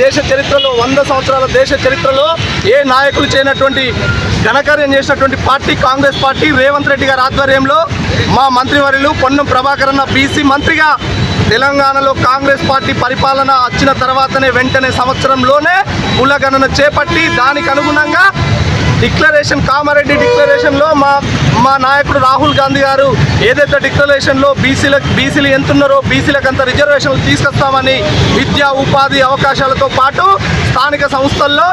దేశ చరిత్రలో వంద సంవత్సరాల దేశ చరిత్రలో ఏ నాయకులు చేయనటువంటి ఘనకార్యం చేసినటువంటి పార్టీ కాంగ్రెస్ పార్టీ రేవంత్ రెడ్డి గారి ఆధ్వర్యంలో మా మంత్రివర్యులు పొన్నం ప్రభాకర్ అన్న బీసీ మంత్రిగా తెలంగాణలో కాంగ్రెస్ పార్టీ పరిపాలన వచ్చిన తర్వాతనే వెంటనే సంవత్సరంలోనే కులగణన చేపట్టి దానికి అనుగుణంగా డిక్లరేషన్ కామారెడ్డి డిక్లరేషన్లో మా మా నాయకుడు రాహుల్ గాంధీ గారు ఏదైతే డిక్లరేషన్లో బీసీలకు బీసీలు ఎంతున్నారో బీసీలకు అంత రిజర్వేషన్లు తీసుకొస్తామని విద్యా ఉపాధి అవకాశాలతో పాటు స్థానిక సంస్థల్లో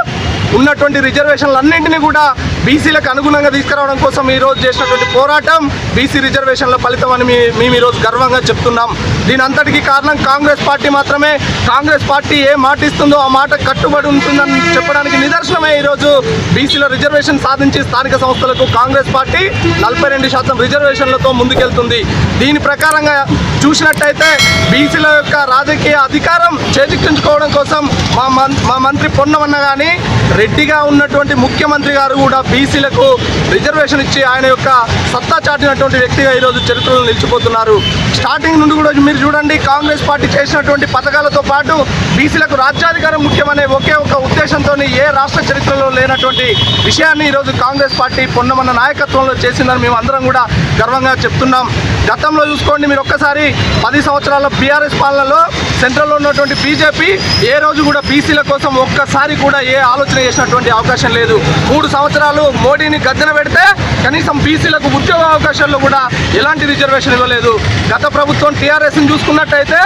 ఉన్నటువంటి రిజర్వేషన్లు అన్నింటినీ కూడా బీసీలకు అనుగుణంగా తీసుకురావడం కోసం ఈరోజు చేసినటువంటి పోరాటం బీసీ రిజర్వేషన్ల ఫలితం అని మేము ఈరోజు గర్వంగా చెప్తున్నాం. దీని అంతటికీ కారణం కాంగ్రెస్ పార్టీ మాత్రమే. కాంగ్రెస్ పార్టీ ఏ మాట ఇస్తుందో ఆ మాట కట్టుబడి ఉంటుందని చెప్పడానికి నిదర్శనమే ఈరోజు బీసీల రిజర్వేషన్ సాధించి స్థానిక సంస్థలకు. కాంగ్రెస్ పార్టీ నలభై రెండు శాతం రిజర్వేషన్లతో ముందుకెళ్తుంది. దీని ప్రకారంగా చూసినట్టయితే బీసీల యొక్క రాజకీయ అధికారం చేజిక్కించుకోవడం కోసం మా మా మంత్రి పొన్నమన్న కానీ రెడ్డిగా ఉన్నటువంటి ముఖ్యమంత్రి గారు కూడా బీసీలకు రిజర్వేషన్ ఇచ్చి ఆయన యొక్క సత్తా చాటినటువంటి వ్యక్తిగా ఈరోజు చరిత్రలో నిలిచిపోతున్నారు. స్టార్టింగ్ నుండి కూడా మీరు చూడండి కాంగ్రెస్ పార్టీ చేసినటువంటి పథకాలతో పాటు బీసీలకు రాజ్యాధికారం ముఖ్యమనే ఒకే ఒక ఉద్దేశంతో ఏ రాష్ట్ర చరిత్రలో లేనటువంటి విషయాన్ని ఈరోజు కాంగ్రెస్ పార్టీ పొన్నమన్న నాయకత్వంలో చేసిందని మేము అందరం కూడా గర్వంగా చెప్తున్నాం. గతంలో చూసుకోండి మీరు ఒక్కసారి పది సంవత్సరాల బీఆర్ఎస్ పాలనలో సెంట్రల్లో ఉన్నటువంటి బీజేపీ ఏ రోజు కూడా బీసీల కోసం ఒక్కసారి కూడా ఏ ఆలోచన చేసినటువంటి అవకాశం లేదు. మూడు సంవత్సరాలు మోడీని గద్దెన పెడితే కనీసం బీసీలకు ఉద్యోగ అవకాశాల్లో కూడా ఎలాంటి రిజర్వేషన్ ఇవ్వలేదు. గత ప్రభుత్వం టీఆర్ఎస్ని చూసుకున్నట్టయితే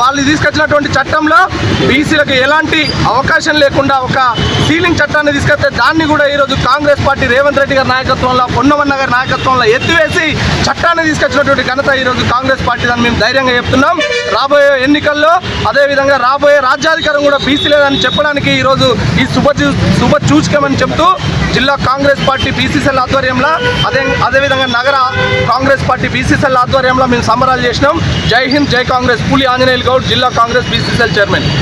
వాళ్ళు తీసుకొచ్చినటువంటి చట్టంలో బీసీలకు ఎలాంటి అవకాశం లేకుండా ఒక సీలింగ్ చట్టాన్ని తీసుకొస్తే దాన్ని కూడా ఈరోజు కాంగ్రెస్ పార్టీ రేవంత్ రెడ్డి గారి నాయకత్వంలో పొన్నమన్న గారి నాయకత్వంలో ఎత్తివేసి చట్టాన్ని తీసుకొచ్చినటువంటి ఘనత ఈరోజు కాంగ్రెస్ పార్టీ అని మేము ధైర్యంగా చెప్తున్నాం. రాబోయే ఎన్నికల్లో అదేవిధంగా రాబోయే రాజ్యాధికారం కూడా బీసీలేదని చెప్పడానికి ఈరోజు ఈ శుభ శుభ సూచకమని చెప్తూ జిల్లా కాంగ్రెస్ పార్టీ బీసీసీఎల్ ఆధ్వర్యంలో అదే అదేవిధంగా నగర కాంగ్రెస్ పార్టీ బీసీసీఎల్ ఆధ్వర్యంలో మేము సంబరాలు చేసినాం. జై హింద్ జై కాంగ్రెస్. పులి ఆంజనేయులు గౌడ్ జిల్లా కాంగ్రెస్ బీసీసీఎల్ చైర్మన్.